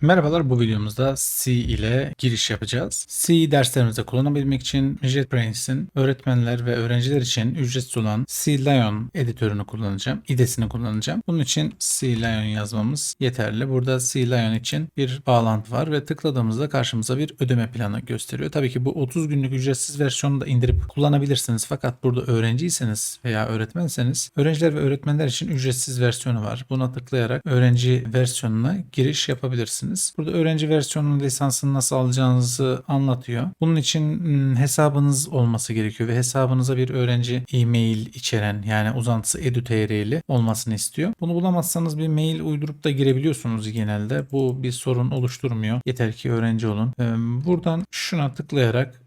Merhabalar bu videomuzda C ile giriş yapacağız. C derslerimizde kullanabilmek için JetBrainz'in öğretmenler ve öğrenciler için ücretsiz olan C Lion editörünü kullanacağım. IDE'sini kullanacağım. Bunun için C Lion yazmamız yeterli. Burada C Lion için bir bağlantı var ve tıkladığımızda karşımıza bir ödeme planı gösteriyor. Tabii ki bu 30 günlük ücretsiz versiyonu da indirip kullanabilirsiniz. Fakat burada öğrenciyseniz veya öğretmenseniz öğrenciler ve öğretmenler için ücretsiz versiyonu var. Buna tıklayarak öğrenci versiyonuna giriş yapabilirsiniz. Burada öğrenci versiyonunun lisansını nasıl alacağınızı anlatıyor. Bunun için hesabınız olması gerekiyor ve hesabınıza bir öğrenci e-mail içeren yani uzantısı edu.tr'li olmasını istiyor. Bunu bulamazsanız bir mail uydurup da girebiliyorsunuz genelde. Bu bir sorun oluşturmuyor. Yeter ki öğrenci olun. Buradan şuna tıklayarak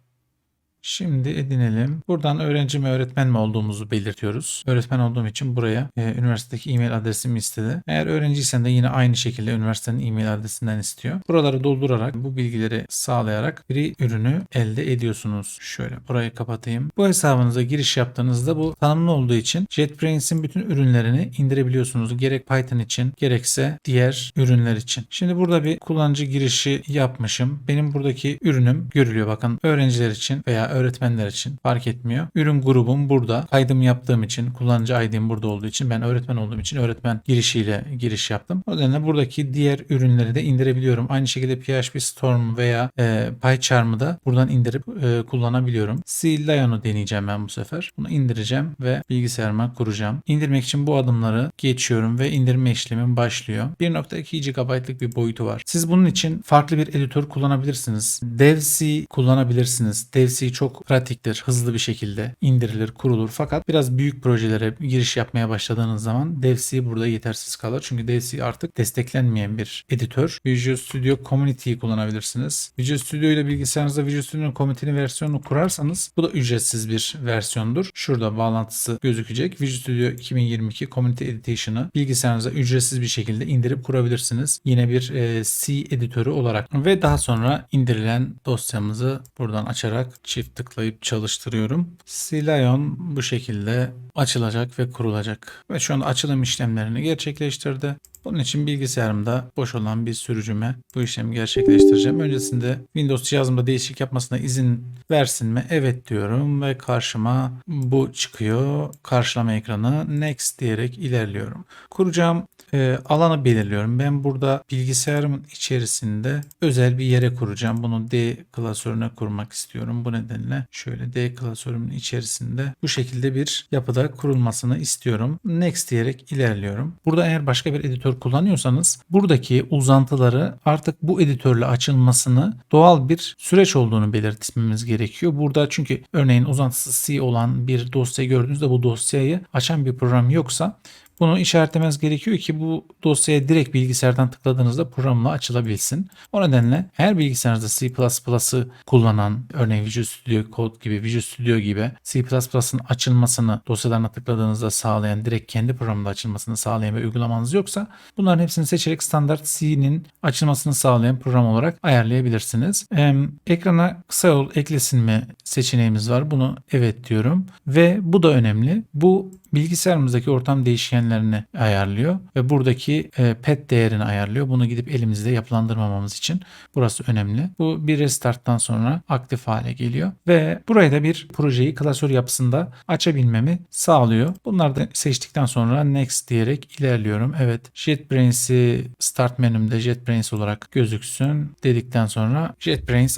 Şimdi edinelim. Buradan öğrenci mi öğretmen mi olduğumuzu belirtiyoruz. Öğretmen olduğum için buraya e, üniversitedeki e-mail adresimi istedi. Eğer öğrenciysen de yine aynı şekilde üniversitenin e-mail adresinden istiyor. Buraları doldurarak bu bilgileri sağlayarak bir ürünü elde ediyorsunuz. Şöyle burayı kapatayım. Bu hesabınıza giriş yaptığınızda bu tanımlı olduğu için JetBrainz'in bütün ürünlerini indirebiliyorsunuz. Gerek Python için gerekse diğer ürünler için. Şimdi burada bir kullanıcı girişi yapmışım. Benim buradaki ürünüm görülüyor. Bakın öğrenciler için veya öğretmenler için fark etmiyor. Ürün grubum burada. Kaydımı yaptığım için, kullanıcı ID'm burada olduğu için, ben öğretmen olduğum için öğretmen girişiyle giriş yaptım. O nedenle buradaki diğer ürünleri de indirebiliyorum. Aynı şekilde PHP Storm veya e, PyCharm'ı da buradan indirip e, kullanabiliyorum. C Lion'u deneyeceğim ben bu sefer. Bunu indireceğim ve bilgisayarıma kuracağım. İndirmek için bu adımları geçiyorum ve indirme işlemim başlıyor. 1.2 GB'lık bir boyutu var. Siz bunun için farklı bir editör kullanabilirsiniz. DevC kullanabilirsiniz. DevC çok pratiktir. Hızlı bir şekilde indirilir, kurulur. Fakat biraz büyük projelere giriş yapmaya başladığınız zaman DevC burada yetersiz kalır. Çünkü DevC artık desteklenmeyen bir editör. Visual Studio Community'yi kullanabilirsiniz. Visual Studio ile bilgisayarınızda Visual Studio'nun Community'nin versiyonunu kurarsanız bu da ücretsiz bir versiyondur. Şurada bağlantısı gözükecek. Visual Studio 2022 Community Editation'ı bilgisayarınıza ücretsiz bir şekilde indirip kurabilirsiniz. Yine bir e, C editörü olarak ve daha sonra indirilen dosyamızı buradan açarak çift tıklayıp çalıştırıyorum. C Lion bu şekilde açılacak ve kurulacak. Ve şu anda açılım işlemlerini gerçekleştirdi. Bunun için bilgisayarımda boş olan bir sürücüme bu işlemi gerçekleştireceğim. Öncesinde Windows cihazımda değişiklik yapmasına izin versin mi? Evet diyorum ve karşıma bu çıkıyor. Karşılama ekranı Next diyerek ilerliyorum. Kuracağım e, alanı belirliyorum. Ben burada bilgisayarımın içerisinde özel bir yere kuracağım. Bunu D klasörüne kurmak istiyorum. Bu nedenle şöyle D klasörümün içerisinde bu şekilde bir yapıda kurulmasını istiyorum. Next diyerek ilerliyorum. Burada eğer başka bir editör kullanıyorsanız buradaki uzantıları artık bu editörle açılmasını doğal bir süreç olduğunu belirtmemiz gerekiyor. Burada çünkü örneğin uzantısı C olan bir dosya gördüğünüzde bu dosyayı açan bir program yoksa bunu işaretlemeniz gerekiyor ki bu dosyaya direkt bilgisayardan tıkladığınızda programla açılabilsin. O nedenle her bilgisayarınızda C++'ı kullanan örneğin Visual Studio Code gibi, Visual Studio gibi C++'ın açılmasını dosyalarına tıkladığınızda sağlayan, direkt kendi programda açılmasını sağlayan bir uygulamanız yoksa bunların hepsini seçerek standart C'nin açılmasını sağlayan program olarak ayarlayabilirsiniz. Ee, ekrana kısa yol eklesin mi seçeneğimiz var. Bunu evet diyorum ve bu da önemli. Bu bilgisayarımızdaki ortam değişkenlerini ayarlıyor ve buradaki e, pet değerini ayarlıyor. Bunu gidip elimizde yapılandırmamamız için burası önemli. Bu bir restarttan sonra aktif hale geliyor ve burayı da bir projeyi klasör yapısında açabilmemi sağlıyor. Bunları da seçtikten sonra next diyerek ilerliyorum. Evet JetBrainz'i start menümde JetBrains olarak gözüksün dedikten sonra JetBrains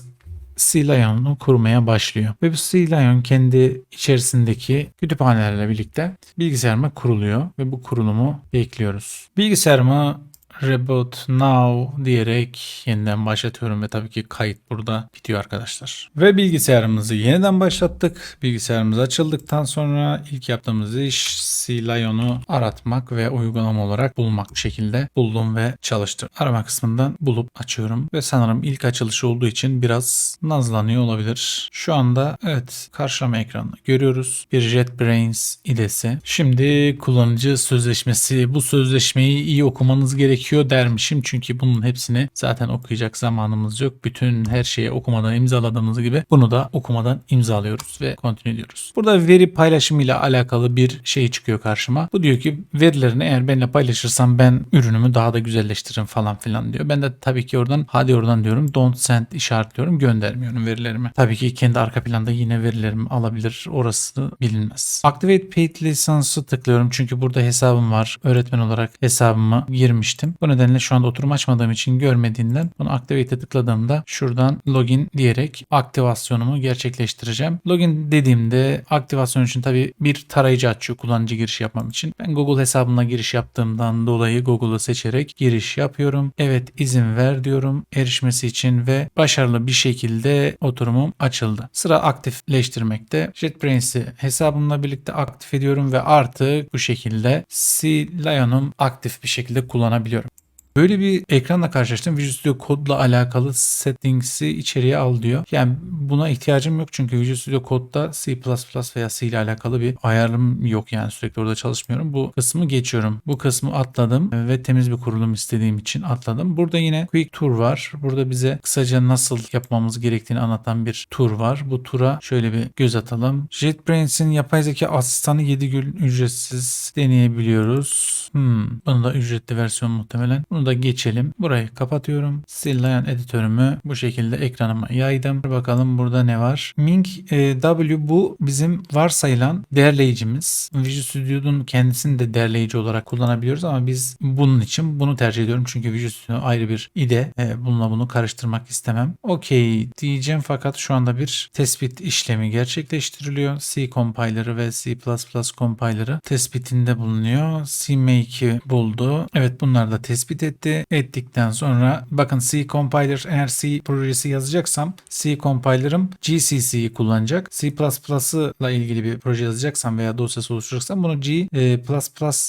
C Lion'u kurmaya başlıyor. Ve bu C Lion kendi içerisindeki kütüphanelerle birlikte bilgisayarıma kuruluyor ve bu kurulumu bekliyoruz. Bilgisayarımı Reboot Now diyerek yeniden başlatıyorum ve tabii ki kayıt burada bitiyor arkadaşlar. Ve bilgisayarımızı yeniden başlattık. Bilgisayarımız açıldıktan sonra ilk yaptığımız iş C Lion'u aratmak ve uygulama olarak bulmak bu şekilde buldum ve çalıştım. Arama kısmından bulup açıyorum ve sanırım ilk açılışı olduğu için biraz nazlanıyor olabilir. Şu anda evet karşılama ekranını görüyoruz. Bir JetBrains idesi. Şimdi kullanıcı sözleşmesi. Bu sözleşmeyi iyi okumanız gerekiyor gerekiyor dermişim. Çünkü bunun hepsini zaten okuyacak zamanımız yok. Bütün her şeyi okumadan imzaladığımız gibi bunu da okumadan imzalıyoruz ve continue ediyoruz. Burada veri paylaşımıyla alakalı bir şey çıkıyor karşıma. Bu diyor ki verilerini eğer benimle paylaşırsan ben ürünümü daha da güzelleştiririm falan filan diyor. Ben de tabii ki oradan hadi oradan diyorum don't send işaretliyorum göndermiyorum verilerimi. Tabii ki kendi arka planda yine verilerimi alabilir orası bilinmez. Activate paid lisansı tıklıyorum çünkü burada hesabım var. Öğretmen olarak hesabımı girmiştim. Bu nedenle şu anda oturum açmadığım için görmediğinden bunu activate'e tıkladığımda şuradan login diyerek aktivasyonumu gerçekleştireceğim. Login dediğimde aktivasyon için tabii bir tarayıcı açıyor kullanıcı giriş yapmam için. Ben Google hesabımla giriş yaptığımdan dolayı Google'ı seçerek giriş yapıyorum. Evet izin ver diyorum erişmesi için ve başarılı bir şekilde oturumum açıldı. Sıra aktifleştirmekte. JetBrains'i hesabımla birlikte aktif ediyorum ve artık bu şekilde C Lion'um aktif bir şekilde kullanabiliyorum. Böyle bir ekranla karşılaştım. Visual Studio Code'la alakalı settings'i içeriye al diyor. Yani buna ihtiyacım yok çünkü Visual Studio Code'da C++ veya C ile alakalı bir ayarım yok yani sürekli orada çalışmıyorum. Bu kısmı geçiyorum. Bu kısmı atladım ve temiz bir kurulum istediğim için atladım. Burada yine Quick Tour var. Burada bize kısaca nasıl yapmamız gerektiğini anlatan bir tur var. Bu tura şöyle bir göz atalım. JetBrains'in yapay zeka asistanı 7 gün ücretsiz deneyebiliyoruz. Hmm, bunu da ücretli versiyon muhtemelen. Bunu da geçelim. Burayı kapatıyorum. Sillayan editörümü bu şekilde ekranıma yaydım. Bakalım burada ne var. Ming e, W bu bizim varsayılan değerleyicimiz. Visual Studio'nun kendisini de değerleyici olarak kullanabiliyoruz ama biz bunun için bunu tercih ediyorum. Çünkü Visual Studio ayrı bir ide. E, bununla bunu karıştırmak istemem. Okey diyeceğim fakat şu anda bir tespit işlemi gerçekleştiriliyor. C compiler'ı ve C++ compiler'ı tespitinde bulunuyor. CMake'i buldu. Evet bunlar da tespit etti. Ettikten sonra bakın C compiler eğer C projesi yazacaksam C compiler'ım GCC'yi kullanacak. C++ ile ilgili bir proje yazacaksam veya dosyası oluşturacaksam bunu G e,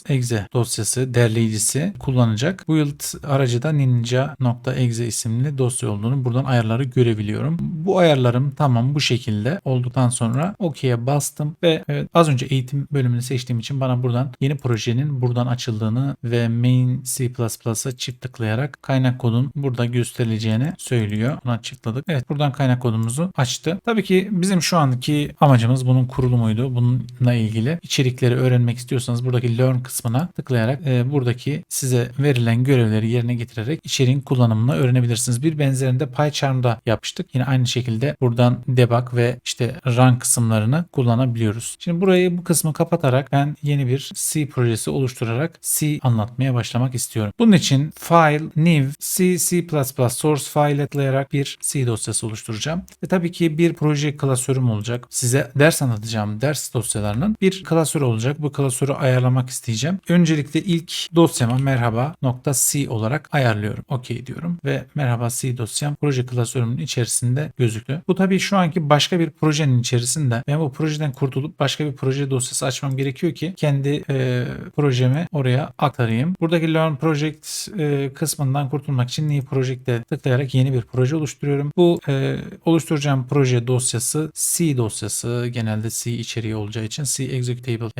exe dosyası derleyicisi kullanacak. Build aracı da ninja.exe isimli dosya olduğunu buradan ayarları görebiliyorum. Bu ayarlarım tamam bu şekilde olduktan sonra OK'ye bastım ve evet, az önce eğitim bölümünü seçtiğim için bana buradan yeni projenin buradan açıldığını ve main C++'a çift tıklayarak kaynak kodun burada gösterileceğini söylüyor. Bunu açıkladık. Evet buradan kaynak kodumuzu açtı. Tabii ki bizim şu andaki amacımız bunun kurulumuydu. Bununla ilgili içerikleri öğrenmek istiyorsanız buradaki learn kısmına tıklayarak e, buradaki size verilen görevleri yerine getirerek içeriğin kullanımını öğrenebilirsiniz. Bir benzerini de PyCharm'da yapmıştık. Yine aynı şekilde buradan debug ve işte run kısımlarını kullanabiliyoruz. Şimdi burayı bu kısmı kapatarak ben yeni bir C projesi oluşturarak C anlatmaya başlamak istiyorum. Bunun için file new C C++ source file ekleyarak bir C dosyası oluşturacağım. Ve tabii ki bir proje klasörüm olacak. Size ders anlatacağım ders dosyalarının bir klasörü olacak. Bu klasörü ayarlamak isteyeceğim. Öncelikle ilk dosyama merhaba.c olarak ayarlıyorum. OK diyorum ve merhaba C dosyam proje klasörümün içerisinde gözüktü. Bu tabii şu anki başka bir projenin içerisinde ben bu projeden kurtulup başka bir proje dosyası açmam gerekiyor ki kendi e, projemi oraya aktarayım. Buradaki Learn Project e, kısmından kurtulmak için New Project'e tıklayarak yeni bir proje oluşturuyorum. Bu e, oluşturacağım proje dosyası C dosyası genelde C içeriği olacağı için C Executable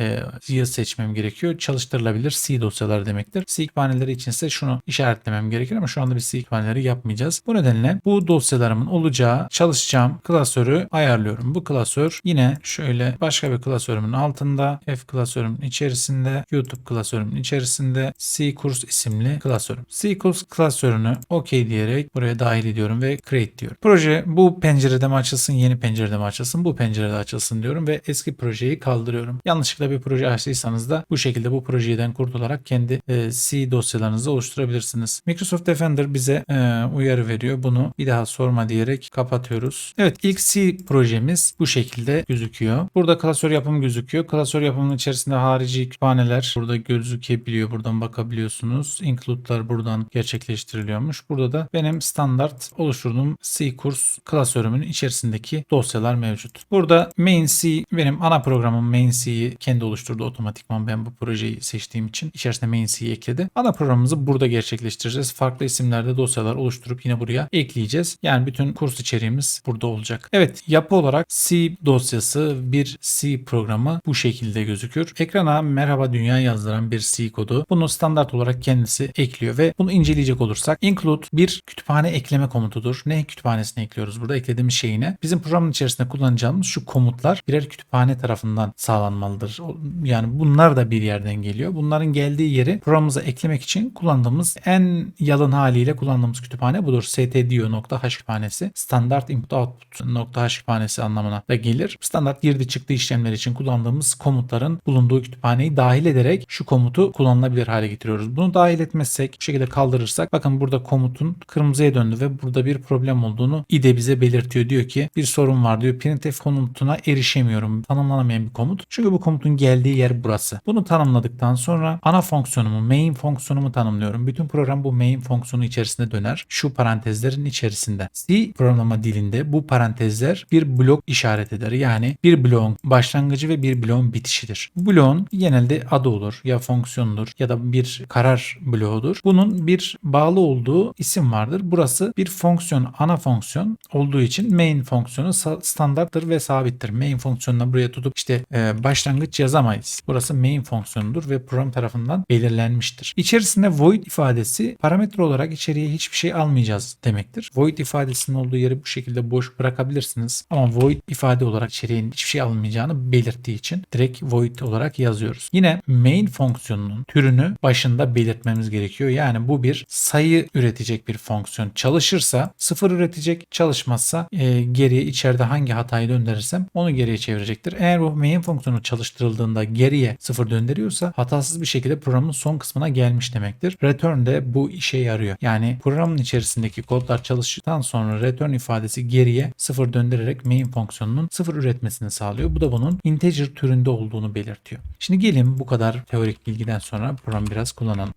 e, seçmem gerekiyor. Çalıştırılabilir C dosyaları demektir. C kütüphaneleri için ise şunu işaretlemem gerekir ama şu anda biz C kütüphaneleri yapmayacağız. Bu nedenle bu dosyalarımın olacağı çalışacağım klasörü ayarlıyorum. Bu klasör yine şöyle başka bir klasörümün altında F klasörümün içerisinde YouTube klasörümün içerisinde C kurs isimli klasörüm. Kurs klasörünü OK diyerek buraya dahil ediyorum ve create diyorum. Proje bu pencerede mi açılsın yeni pencerede mi açılsın bu pencerede açılsın diyorum ve eski projeyi kaldırıyorum. Yanlışlıkla bir proje açtıysanız da bu şekilde bu projeden kurtularak kendi e, C dosyalarınızı oluşturabilirsiniz. Microsoft Defender bize e, uyarı veriyor. Bunu bir daha sorma diyerek kapatıyoruz. Evet ilk C projemiz bu şekilde gözüküyor. Burada klasör yapım gözüküyor. Klasör yapımının içerisinde harici kütüphaneler burada gözükebiliyor. Buradan bakabiliyorsunuz. Include'lar buradan gerçekleştiriliyormuş. Burada da benim standart oluşturduğum C kurs klasörümün içerisindeki dosyalar mevcut. Burada main C benim ana programım main C'yi kendi oluşturdu otomatikman ben bu projeyi seçtiğim için içerisinde main C'yi ekledi. Ana programımızı burada gerçekleştireceğiz. Farklı isimlerde dosyalar oluşturup yine buraya ekleyeceğiz. Yani bütün kurs içeriğimiz burada olacak. Evet yapı olarak C dosyası bir C programı bu şekilde gözükür. Ekrana merhaba dünya yazdıran bir C kodu. Bunu standart olarak kendisi ekliyor ekliyor ve bunu inceleyecek olursak include bir kütüphane ekleme komutudur. Ne kütüphanesine ekliyoruz burada? Eklediğimiz şeyine. Bizim programın içerisinde kullanacağımız şu komutlar birer kütüphane tarafından sağlanmalıdır. Yani bunlar da bir yerden geliyor. Bunların geldiği yeri programımıza eklemek için kullandığımız en yalın haliyle kullandığımız kütüphane budur. stdio.h kütüphanesi. Standart input output.h kütüphanesi anlamına da gelir. Standart girdi çıktı işlemler için kullandığımız komutların bulunduğu kütüphaneyi dahil ederek şu komutu kullanılabilir hale getiriyoruz. Bunu dahil etmezsek bu şekilde kaldırırsak bakın burada komutun kırmızıya döndü ve burada bir problem olduğunu IDE bize belirtiyor. Diyor ki bir sorun var diyor. Printf komutuna erişemiyorum. Tanımlanamayan bir komut. Çünkü bu komutun geldiği yer burası. Bunu tanımladıktan sonra ana fonksiyonumu main fonksiyonumu tanımlıyorum. Bütün program bu main fonksiyonu içerisinde döner. Şu parantezlerin içerisinde. C programlama dilinde bu parantezler bir blok işaret eder. Yani bir bloğun başlangıcı ve bir bloğun bitişidir. Bloğun genelde adı olur ya fonksiyondur ya da bir karar bloğudur. Bunun bir bağlı olduğu isim vardır. Burası bir fonksiyon, ana fonksiyon olduğu için main fonksiyonu standarttır ve sabittir. Main fonksiyonunu buraya tutup işte e, başlangıç yazamayız. Burası main fonksiyonudur ve program tarafından belirlenmiştir. İçerisinde void ifadesi parametre olarak içeriye hiçbir şey almayacağız demektir. Void ifadesinin olduğu yeri bu şekilde boş bırakabilirsiniz. Ama void ifade olarak içeriye hiçbir şey alınmayacağını belirttiği için direkt void olarak yazıyoruz. Yine main fonksiyonunun türünü başında belirtmemiz gerekiyor. Yani bu bir sayı üretecek bir fonksiyon. Çalışırsa sıfır üretecek, çalışmazsa e, geriye içeride hangi hatayı döndürürsem onu geriye çevirecektir. Eğer bu main fonksiyonu çalıştırıldığında geriye sıfır döndürüyorsa hatasız bir şekilde programın son kısmına gelmiş demektir. Return de bu işe yarıyor. Yani programın içerisindeki kodlar çalıştıktan sonra return ifadesi geriye sıfır döndürerek main fonksiyonunun sıfır üretmesini sağlıyor. Bu da bunun integer türünde olduğunu belirtiyor. Şimdi gelin bu kadar teorik bilgiden sonra programı biraz kullanalım.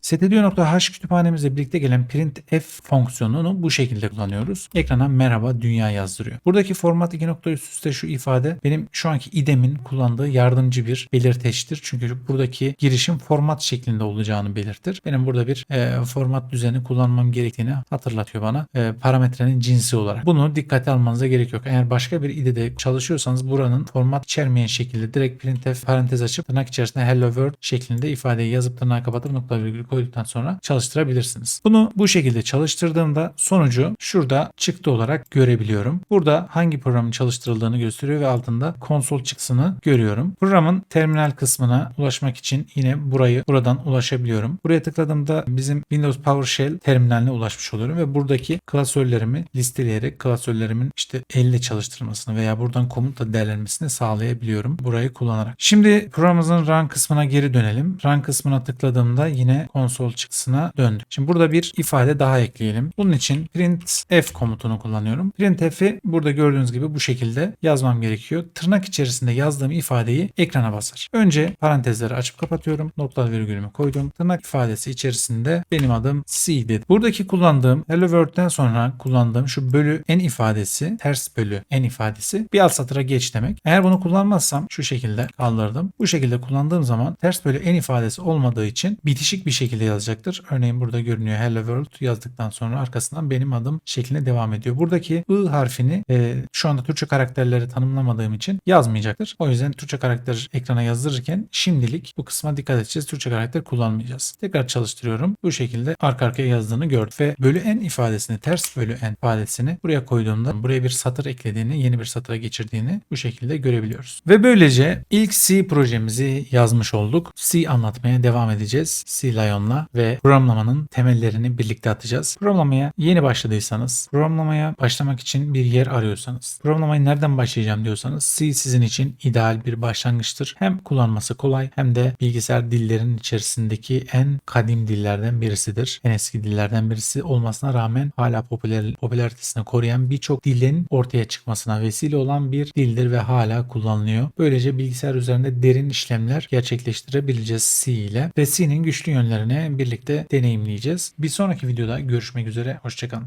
stdio.h kütüphanemizle birlikte gelen printf fonksiyonunu bu şekilde kullanıyoruz. Ekrana merhaba dünya yazdırıyor. Buradaki format iki nokta üst üste şu ifade benim şu anki IDEM'in kullandığı yardımcı bir belirteçtir. Çünkü buradaki girişim format şeklinde olacağını belirtir. Benim burada bir e, format düzeni kullanmam gerektiğini hatırlatıyor bana e, parametrenin cinsi olarak. Bunu dikkate almanıza gerek yok. Eğer başka bir IDE'de çalışıyorsanız buranın format içermeyen şekilde direkt printf parantez açıp tırnak içerisinde hello world şeklinde ifadeyi yazıp tırnağı kapatıp nokta virgül koyduktan sonra çalıştırabilirsiniz. Bunu bu şekilde çalıştırdığımda sonucu şurada çıktı olarak görebiliyorum. Burada hangi programın çalıştırıldığını gösteriyor ve altında konsol çıktısını görüyorum. Programın terminal kısmına ulaşmak için yine burayı buradan ulaşabiliyorum. Buraya tıkladığımda bizim Windows PowerShell terminaline ulaşmış oluyorum ve buradaki klasörlerimi listeleyerek klasörlerimin işte elle çalıştırmasını veya buradan komutla değerlenmesini sağlayabiliyorum burayı kullanarak. Şimdi programımızın run kısmına geri dönelim. Run kısmına tıkladığımda yine konsol çıktısına döndük. Şimdi burada bir ifade daha ekleyelim. Bunun için printf komutunu kullanıyorum. Printf'i burada gördüğünüz gibi bu şekilde yazmam gerekiyor. Tırnak içerisinde yazdığım ifadeyi ekrana basar. Önce parantezleri açıp kapatıyorum. Nokta virgülümü koydum. Tırnak ifadesi içerisinde benim adım C dedi. Buradaki kullandığım Hello World'den sonra kullandığım şu bölü n ifadesi, ters bölü n ifadesi bir alt satıra geç demek. Eğer bunu kullanmazsam şu şekilde kaldırdım. Bu şekilde kullandığım zaman ters bölü n ifadesi olmadığı için bitişik bir şekilde yazacaktır. Örneğin burada görünüyor Hello World yazdıktan sonra arkasından benim adım şeklinde devam ediyor. Buradaki I harfini e, şu anda Türkçe karakterleri tanımlamadığım için yazmayacaktır. O yüzden Türkçe karakter ekrana yazdırırken şimdilik bu kısma dikkat edeceğiz. Türkçe karakter kullanmayacağız. Tekrar çalıştırıyorum. Bu şekilde arka arkaya yazdığını gördüm. Ve bölü n ifadesini ters bölü n ifadesini buraya koyduğumda buraya bir satır eklediğini yeni bir satıra geçirdiğini bu şekilde görebiliyoruz. Ve böylece ilk C projemizi yazmış olduk. C anlatmaya devam edeceğiz. C Lion'la ve programlamanın temellerini birlikte atacağız. Programlamaya yeni başladıysanız, programlamaya başlamak için bir yer arıyorsanız, programlamayı nereden başlayacağım diyorsanız C sizin için ideal bir başlangıçtır. Hem kullanması kolay hem de bilgisayar dillerinin içerisindeki en kadim dillerden birisidir. En eski dillerden birisi olmasına rağmen hala popüler, popülaritesini koruyan birçok dilin ortaya çıkmasına vesile olan bir dildir ve hala kullanılıyor. Böylece bilgisayar üzerinde derin işlemler gerçekleştirebileceğiz C ile ve C'nin güçlü yönlerini birlikte deneyimleyeceğiz. Bir sonraki videoda görüşmek üzere. Hoşçakalın.